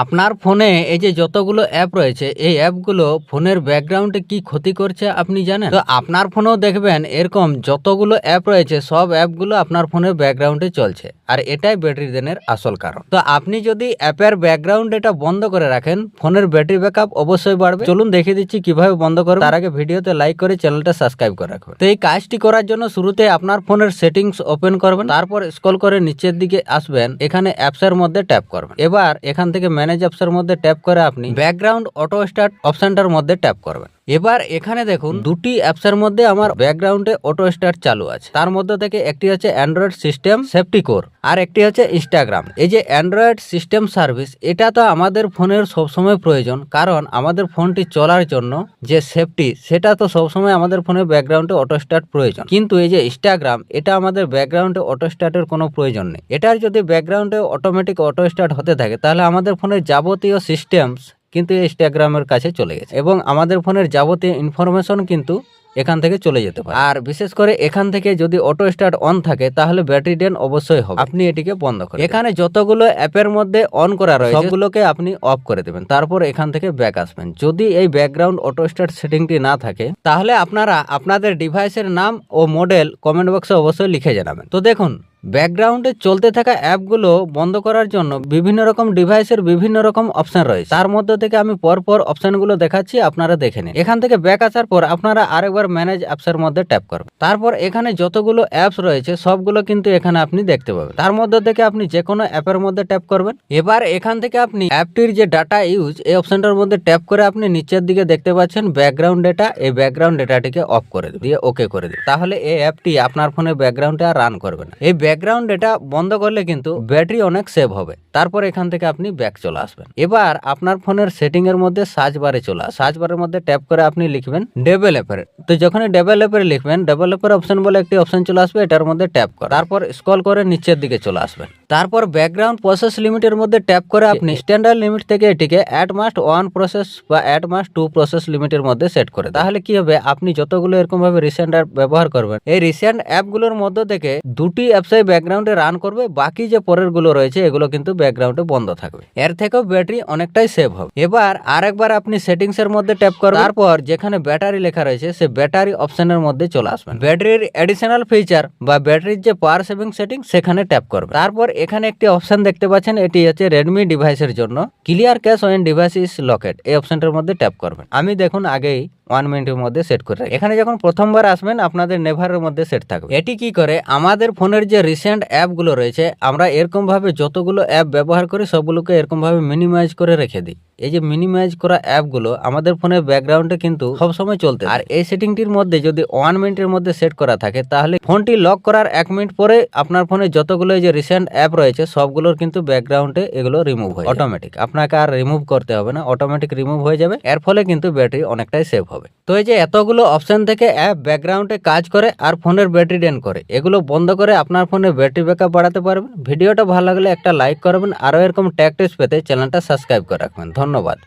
আপনার ফোনে এই যে যতগুলো অ্যাপ রয়েছে, এই অ্যাপগুলো ফোনের ব্যাকগ্রাউন্ডে কি ক্ষতি করছে আপনি জানেন? তো আপনার ফোনেও দেখবেন এরকম যতগুলো অ্যাপ রয়েছে, সব অ্যাপগুলো আপনার ফোনের ব্যাকগ্রাউন্ডে চলছে। আর এটাই ব্যাটারি দেনের আসল কারণ। তো আপনি যদি অ্যাপের ব্যাকগ্রাউন্ড এটা বন্ধ করে রাখেন, ফোনের ব্যাটারি ব্যাকআপ অবশ্যই বাড়বে। চলুন দেখিয়ে দিচ্ছি কীভাবে বন্ধ করবেন তার আগে ভিডিওতে লাইক করে চ্যানেলটা সাবস্ক্রাইব করে রাখবেন তো এই কাজটি করার জন্য শুরুতে আপনার ফোনের সেটিংস ওপেন করবেন। তারপর স্ক্রল করে নিচের দিকে আসবেন। এখানে অ্যাপসের মধ্যে ট্যাপ করবেন। এবার এখান থেকে ম্যানেজ অপশনের মধ্যে ট্যাপ করে আপনি ব্যাকগ্রাউন্ড অটো স্টার্ট অপশনটার মধ্যে ট্যাপ করবেন। এবার এখানে দেখুন, দুটি অ্যাপসের মধ্যে আমার ব্যাকগ্রাউন্ডে অটো স্টার্ট চালু আছে। তার মধ্যে থেকে একটি হচ্ছে অ্যান্ড্রয়েড সিস্টেম সেফটি কোর আর একটি হচ্ছে ইনস্টাগ্রাম এই যে অ্যান্ড্রয়েড সিস্টেম সার্ভিস এটা তো আমাদের ফোনের সবসময় প্রয়োজন, কারণ আমাদের ফোনটি চলার জন্য যে সেফটি সেটা তো সবসময় আমাদের ফোনের ব্যাকগ্রাউন্ডে অটো স্টার্ট প্রয়োজন। কিন্তু এই যে ইনস্টাগ্রাম এটা আমাদের ব্যাকগ্রাউন্ডে অটো স্টার্টের কোনো প্রয়োজন নেই। এটার যদি ব্যাকগ্রাউন্ডে অটোমেটিক অটো স্টার্ট হতে থাকে, তাহলে আমাদের ফোনের যাবতীয় সিস্টেমস কিন্তু ইনস্টাগ্রামের কাছে চলে গেছে। এবং আমাদের ফোনের যাবতীয় ইনফরমেশন কিন্তু এখান থেকে চলে যেতে পারে। আর বিশেষ করে এখান থেকে যদি অটো স্টার্ট অন থাকে, তাহলে ব্যাটারি ড্রেন অবশ্যই হবে। আপনি এটিকে বন্ধ করেন এখানে যতগুলো অ্যাপের মধ্যে অন করা রয়েছে, সবগুলোকে আপনি অফ করে দেবেন। তারপর এখান থেকে ব্যাক আসবেন। যদি এই ব্যাকগ্রাউন্ড অটো স্টার্ট সেটিংটি না থাকে, তাহলে আপনারা আপনাদের ডিভাইসের নাম ও মডেল কমেন্ট বক্সে অবশ্যই লিখে জানাবেন। তো দেখুন ব্যাকগ্রাউন্ডে চলতে থাকা অ্যাপগুলো বন্ধ করার জন্য বিভিন্ন রকম ডিভাইসের বিভিন্ন রকম অপশন রয়েছে। তার মধ্যে থেকে আমি পরপর অপশনগুলো দেখাচ্ছি, আপনারা দেখে নিন। এখান থেকে ব্যাক আসার পর আপনারা আরেকবার ম্যানেজ অ্যাপসের মধ্যে ট্যাপ করবেন। তারপর এখানে যতগুলো অ্যাপস রয়েছে, সবগুলো কিন্তু এখানে আপনি দেখতে পাবেন। তার মধ্যে থেকে আপনি যে কোনো অ্যাপের মধ্যে ট্যাপ করবেন। এবার এখান থেকে আপনি অ্যাপটির যে ডাটা ইউজ, এই অপশনটার মধ্যে ট্যাপ করে আপনি নিচের দিকে দেখতে পাচ্ছেন ব্যাকগ্রাউন্ড ডেটা। এই ব্যাকগ্রাউন্ড ডেটাটিকে অফ করে দিয়ে ওকে করে দিন। তাহলে এই অ্যাপটি আপনার ফোনে ব্যাকগ্রাউন্ডে আর রান করবে না। এই ব্যাকগ্রাউন্ড ডেটা বন্ধ করলে কিন্তু ব্যাটারি অনেক সেভ হবে। তারপর এখান থেকে আপনি ব্যাক চলে আসবেন। এবার আপনার ফোনের সেটিং এর মধ্যে সার্চ বারে চলে সার্চ বারের মধ্যে ট্যাপ করে আপনি লিখবেন ডেভেলপার তো যখনই ডেভেলপার লিখবেন ডেভেলপার অপশন বলে একটি অপশন চলে আসবে, এটার মধ্যে ট্যাপ করে। তারপর স্ক্রল করে নিচের দিকে চলে আসবেন। তারপর ব্যাকগ্রাউন্ড প্রসেস লিমিটের মধ্যে ট্যাপ করে আপনি স্ট্যান্ডার্ড লিমিট থেকে এটিকে অ্যাট মাস্ট ওয়ান প্রসেস বা অ্যাট মাস্ট টু প্রসেস লিমিটের মধ্যে সেট করে তাহলে কি হবে? আপনি যতগুলো এরকম ভাবে রিসেন্ট অ্যাপ ব্যবহার করবেন এই রিসেন্ট অ্যাপগুলোর মধ্যে থেকে দুটি অ্যাপসই ব্যাকগ্রাউন্ডে রান করবে বাকি যে পরেরগুলো রয়েছে এগুলো কিন্তু ব্যাকগ্রাউন্ডে বন্ধ থাকবে। এর থেকেও ব্যাটারি অনেকটাই সেভ হবে। এবার আরেকবার আপনি সেটিংস এর মধ্যে ট্যাপ করবেন। তারপর যেখানে ব্যাটারি লেখা রয়েছে সে ব্যাটারি অপশনের মধ্যে চলে আসবেন। ব্যাটারির অ্যাডিশনাল ফিচার বা ব্যাটারির যে পাওয়ার সেভিং সেটিং সেখানে ট্যাপ করবেন। তারপর এখানে একটি অপশন দেখতে পাচ্ছেন, এটি হচ্ছে রেডমি ডিভাইসের জন্য। Clear cache when device is locked এই অপশনটার মধ্যে ট্যাপ করবেন। আমি দেখুন আগেই ওয়ান মিনিটের মধ্যে সেট করে। এখানে যখন প্রথমবার আসবেন, আপনাদের নেভারের মধ্যে সেট থাকবে। এটি কি করে? আমাদের ফোনের যে রিসেন্ট অ্যাপগুলো রয়েছে, আমরা এরকমভাবে যতগুলো অ্যাপ ব্যবহার করি, সবগুলোকে এরকমভাবে মিনিমাইজ করে রেখে দিই। এই যে মিনিমাইজ করা অ্যাপগুলো আমাদের ফোনের ব্যাকগ্রাউন্ডে কিন্তু সবসময় চলতে আর এই সেটিংটির মধ্যে যদি ওয়ান মিনিটের মধ্যে সেট করা থাকে, তাহলে ফোনটি লক করার এক মিনিট পরে আপনার ফোনে যতগুলো যে রিসেন্ট অ্যাপ রয়েছে, সবগুলোর কিন্তু ব্যাকগ্রাউন্ডে এগুলো রিমুভ হয় অটোমেটিক আপনাকে আর রিমুভ করতে হবে না অটোমেটিক রিমুভ হয়ে যাবে। এর ফলে কিন্তু ব্যাটারি অনেকটাই সেভ হবে। তো এই যে এতগুলো অপশন থেকে অ্যাপ ব্যাকগ্রাউন্ডে কাজ করে আর ফোনের ব্যাটারি ড্রেন করে, এগুলো বন্ধ করে আপনার ফোনে ব্যাটারি ব্যাকআপ বাড়াতে পারবেন। ভিডিওটা ভালো লাগলে একটা লাইক করবেন। আরও এরকম ট্যাক টিপস পেতে চ্যানেলটা সাবস্ক্রাইব করে রাখবেন। ধন্যবাদ।